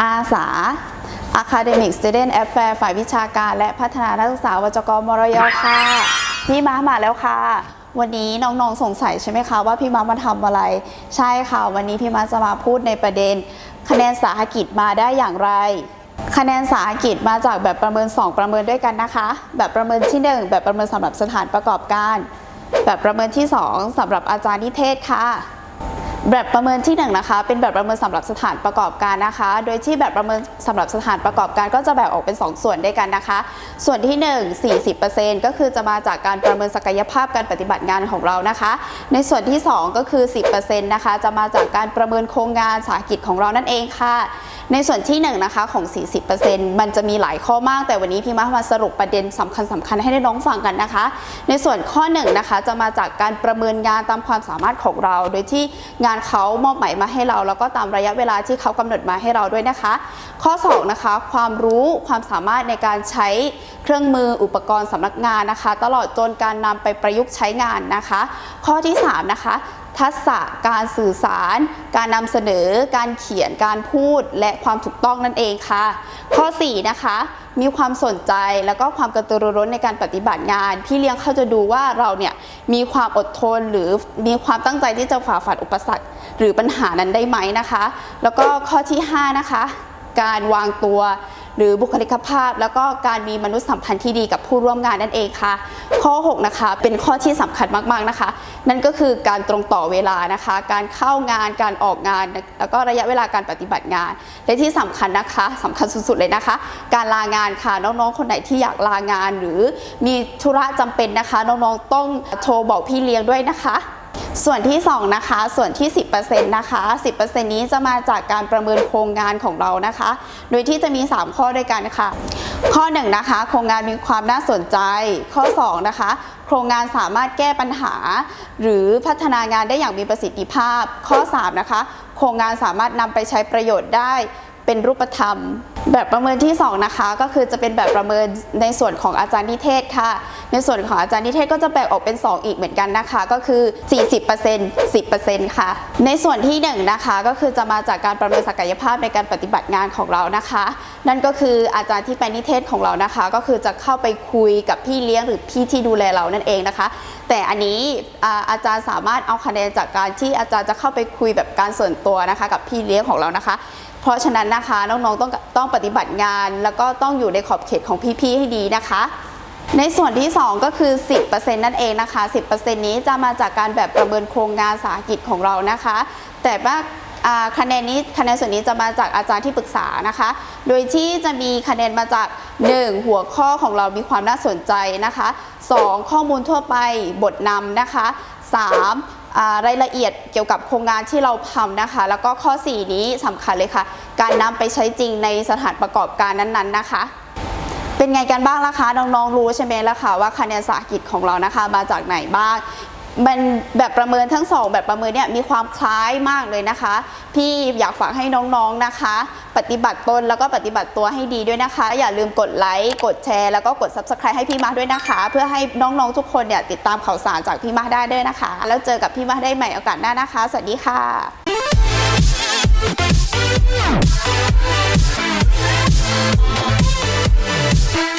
อาสา Academic Student Affair ฝ่ายวิชาการ และพัฒนานักศึกษาวจกมรยค่ะพี่ม้ามาแล้วค่ะ วันนี้น้องๆสงสัยใช่ไหมคะว่าพี่ม้ามาทำอะไร ใช่ค่ะ วันนี้พี่ม้าจะมาพูดในประเด็น คะแนนสาหกิจมาได้อย่างไร คะแนนสาหกิจมาจากแบบประเมิน 2 ประเมินด้วยกันนะคะ แบบประเมินที่ 1 แบบประเมินสำหรับสถานประกอบการ แบบประเมินที่ 2สำหรับอาจารย์นิเทศค่ะ แบบประเมินที่1นงนะคะ เป็นแบบประเมินสำหรับสถานประกอบการนะคะ โดยที่แบบประเมินสำหรับสถานประกอบการก็จะแบ่งออกเป็น 2 ส่วนด้วยกันนะคะ ส่วนที่ 1 40%ก็คือจะมาจากการประเมินศักยภาพการปฏิบัติงานของเรานะคะ ในส่วนที่ 2 ก็คือ 10%นะคะ จะมาจากการประเมินโครงงานสาหกิจของเรานั่นเองค่ะ ในส่วนที่ 1 นะคะของ 40%มันจะมีหลายข้อมาก แต่วันนี้พี่มามาสรุปประเด็นสำคัญสคัญให้ได้น้องฟังกันนะคะ ในส่วนข้อ1นะคะจะมาจากการประเมินงานตามความสามารถของเรา โดยที่งานเขามอบหมายมาให้เรา แล้วก็ตามระยะเวลาที่เขากำหนดมาให้เราด้วยนะคะ ข้อ2นะคะความรู้ความสามารถในการใช้เครื่องมืออุปกรณ์สำนักงานนะคะ ตลอดจนการนำไปประยุกต์ใช้งานนะคะ ข้อที่สามนะคะ ทักษะการสื่อสาร การนำเสนอ การเขียนการพูด และความถูกต้องนั่นเองค่ะ ข้อ 4 นะคะ มีความสนใจแล้วก็ความกระตือรือร้นในการปฏิบัติงาน พี่เลี้ยงเขาจะดูว่าเราเนี่ยมีความอดทนหรือมีความตั้งใจที่จะฝ่าฟันอุปสรรค หรือปัญหานั้นได้ไหมนะคะ แล้วก็ข้อที่ 5 นะคะ การวางตัวหรือบุคลิกภาพ แล้วก็การมีมนุษยสัมพันธ์ที่ดีกับผู้ร่วมงานนั่นเองค่ะ ข้อ 6 นะคะ เป็นข้อที่สำคัญมาก ๆ นะคะ นั่นก็คือการตรงต่อเวลานะคะ การเข้างาน การออกงาน แล้วก็ระยะเวลาการปฏิบัติงาน และที่สำคัญนะคะสำคัญสุด ๆ เลยนะคะ การลางานค่ะ น้อง ๆ คนไหนที่อยากลางาน หรือมีธุระจำเป็นนะคะ น้อง ๆ ต้องโทรบอกพี่เลี้ยงด้วยนะคะ ส่วนที่ 2 นะคะ ส่วนที่ 10%นะคะ 10%นี้จะมาจากการประเมินโครงงานของเรานะคะ โดยที่จะมี 3 ข้อด้วยกันค่ะ ข้อ 1 นะคะ โครงงานมีความน่าสนใจ ข้อ 2 นะคะ โครงงานสามารถแก้ปัญหา หรือพัฒนางานได้อย่างมีประสิทธิภาพ ข้อ 3 นะคะ โครงงานสามารถนำไปใช้ประโยชน์ได้ เป็นรูปธรรม แบบประเมินที่ 2 นะคะ ก็คือจะเป็นแบบประเมินในส่วนของอาจารย์นิเทศค่ะ ในส่วนของอาจารย์นิเทศก็จะแบ่งออกเป็น 2 อีกเหมือนกันนะคะ ก็คือ 40% 10%ค่ะ ในส่วนที่ 1 นะคะก็คือจะมาจากการประเมินศักยภาพในการปฏิบัติงานของเรานะคะ นั่นก็คืออาจารย์ที่เป็นนิเทศของเรานะคะ ก็คือจะเข้าไปคุยกับพี่เลี้ยงหรือพี่ที่ดูแลเรานั่นเองนะคะ แต่อันนี้อาจารย์สามารถเอาคะแนนจากการที่อาจารย์จะเข้าไปคุยแบบการส่วนตัวนะคะ กับพี่เลี้ยงของเรานะคะ เพราะฉะนั้นนะคะน้องๆต้องต้องปฏิบัติงาน แล้วก็ต้องอยู่ในขอบเขตของพี่ๆให้ดีนะคะ ในส่วนที่ 2 ก็คือ 10%นั่นเองนะคะ 10%นี้จะมาจากการแบบประเมินโครงงานสาหกิจของเรานะคะ แต่ว่าอ่าคะแนนนี้คะแนนส่วนนี้จะมาจากอาจารย์ที่ปรึกษานะคะ โดยที่จะมีคะแนนมาจาก 1. หัวข้อของเรามีความน่าสนใจนะคะ 2. ข้อมูลทั่วไปบทนำนะคะ 3. รายละเอียดเกี่ยวกับโครงงานที่เราทำนะคะ แล้วก็ข้อ 4 นี้สำคัญเลยค่ะ การนำไปใช้จริงในสถานประกอบการนั้นๆนะคะ เป็นไงกันบ้างล่ะคะ น้องๆรู้ใช่ไหมล่ะคะว่าคะแนนสากิจของเรานะคะ มาจากไหนบ้าง มันแบบประเมินทั้งสองแบบประเมินเนี่ยมีความคล้ายมากเลยนะคะ พี่อยากฝากให้น้องๆนะคะ ปฏิบัติตนแล้วก็ปฏิบัติตัวให้ดีด้วยนะคะ อย่าลืมกดไลค์กดแชร์แล้วก็กด subscribe ให้พี่มาด้วยนะคะ เพื่อให้น้องๆทุกคนเนี่ยติดตามข่าวสารจากพี่มาได้ด้วยนะคะ แล้วเจอกับพี่มาได้ใหม่โอกาสหน้านะคะ สวัสดีค่ะ Thank.